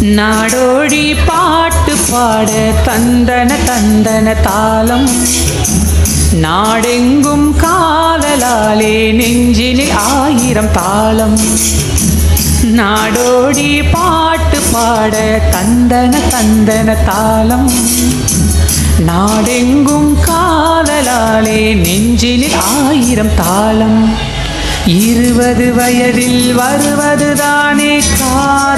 நாடோடி பாட்டு பாட தந்தன தந்தன தாளம். நாடெங்கும் காதலாலே நெஞ்சினில் ஆயிரம் தாளம். நாடோடி பாட்டு பாட தந்தன தந்தன தாளம். நாடெங்கும் காதலாலே நெஞ்சினில் ஆயிரம் தாளம். இருபது வயதில் வருவதுதானே கா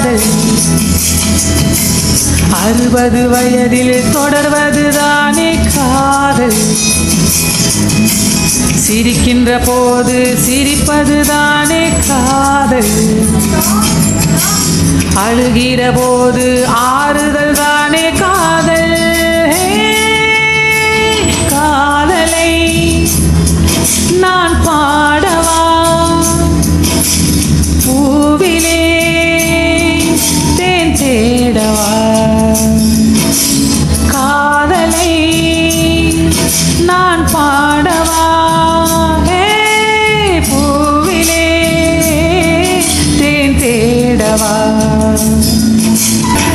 அறுபது வயதில் தொடர்வதுதானே காதல். சிரிக்கின்ற போது சிரிப்பதுதானே காதல். அழுகிற போது ஆறுதல் தானே காதல் காதலை நான் பாடவா? பூவிலே தேன் தேடவா?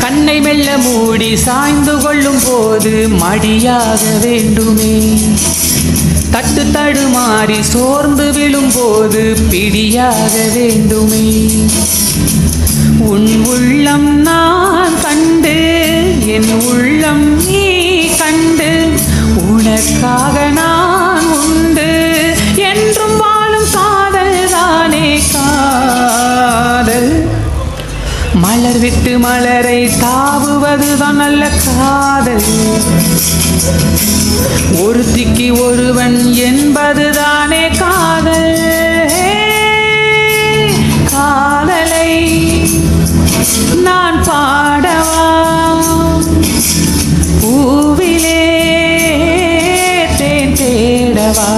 கண்ணை மெல்ல மூடி சாய்ந்து கொள்ளும் போது மடியாக வேண்டுமே. தட்டு தடுமாறி சோர்ந்து விழும் போது பிடியாக வேண்டுமே. உன் உள்ளம் மலரை தாவுவதுதான் நல்ல காதல். ஒருத்திக்கு ஒருவன் என்பதுதானே காதல். காதலை நான் பாடவா? பூவிலே தேன் தேடவா?